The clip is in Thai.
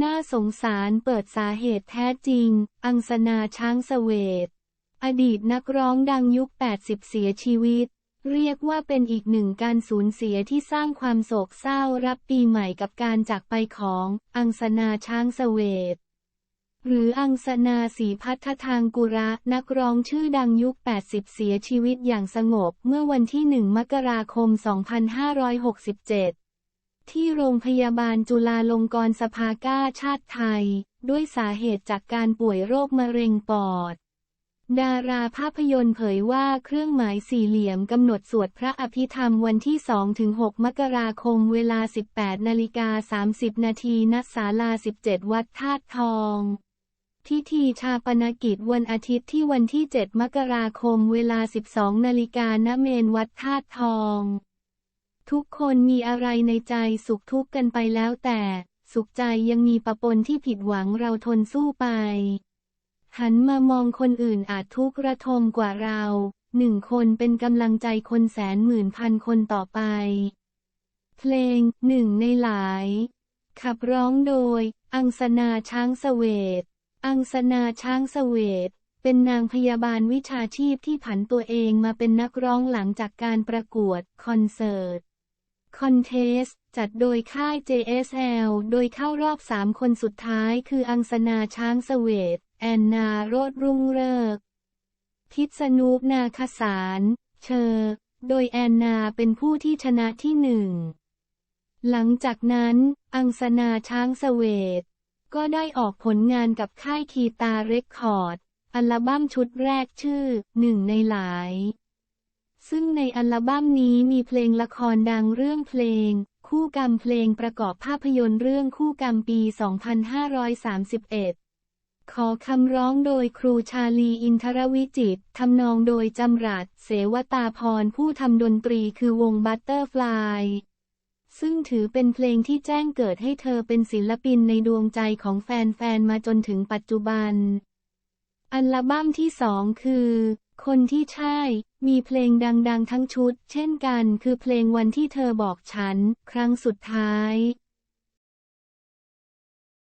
น่าสงสารเปิดสาเหตุแท้จริง อังสนาช้างเสวตอดีตนักร้องดังยุค 80 เสียชีวิต เรียกว่าเป็นอีกหนึ่งการสูญเสียที่สร้างความโศกเศร้ารับปีใหม่กับการจากไปของอังสนาช้างเสวตหรืออังสนาสีพัฒทางกุระ นักร้องชื่อดังยุค 80 เสียชีวิตอย่างสงบเมื่อวันที่ 1 มกราคม 2567 ที่โรงพยาบาลจุฬาลงกรณ์สภากาชาติไทย ด้วยสาเหตุจากการป่วยโรคมะเร็งปอด ดาราภาพยนตร์เผยว่าเครื่องหมายสี่เหลี่ยมกำหนดสวดพระอภิธรรมวันที่ 2-6 มกราคมเวลา 18นาฬิกา30 นาทีณศาลา 17 วัดธาตุทองพิธีชาปนกิจวันอาทิตย์ที่วันที่ 7 มกราคมเวลา 12 นาฬิกาณเมนวัดธาตุทอง ทุกคนมีอะไรในใจสุขทุกข์กันไปแล้วแต่ สุขใจยังมีปะปนที่ผิดหวังเราทนสู้ไป หันมามองคนอื่นอาจทุกข์ระทมกว่าเราหนึ่งคนเป็นกำลังใจคนแสนหมื่นพันคนต่อไป เพลงหนึ่งในหลาย ขับร้องโดย อังสนาช้างเสวตอังสนาช้างเสวตเป็นนางพยาบาลวิชาชีพที่ผันตัวเองมาเป็นนักร้องหลังจากการประกวด คอนเสิร์ต คอนเทสจัดโดยค่าย JSL โดยเข้ารอบสามคนสุดท้ายคืออังสนาช้างเสวต แอนนาโรดรุ่งเริก พิษณุปนาคสาร เชอ โดยแอนนาเป็นผู้ที่ชนะที่หนึ่ง หลังจากนั้น อังสนาช้างเสวต ก็ได้ออกผลงานกับค่ายคีตาเรคคอร์ด อัลบั้มชุดแรกชื่อหนึ่งในหลาย ซึ่งในอัลบั้มนี้มีเพลงละครดังเรื่องเพลง คู่กรรมเพลงประกอบภาพยนตร์เรื่องคู่กรรมปี 2531ขอคำร้องโดยครูชาลีอินทรวิจิตทำนองโดยจำรัดเสวตาพรผู้ทำดนตรีคือวงบัตเตอร์ฟลายซึ่งถือเป็นเพลงที่แจ้งเกิดให้เธอเป็นศิลปินในดวงใจของแฟนๆ มาจนถึงปัจจุบัน อัลบั้มที่สองคือ คนที่ใช่ มีเพลงดังๆทั้งชุด เช่นกัน คือเพลงวันที่เธอบอกฉัน ครั้งสุดท้าย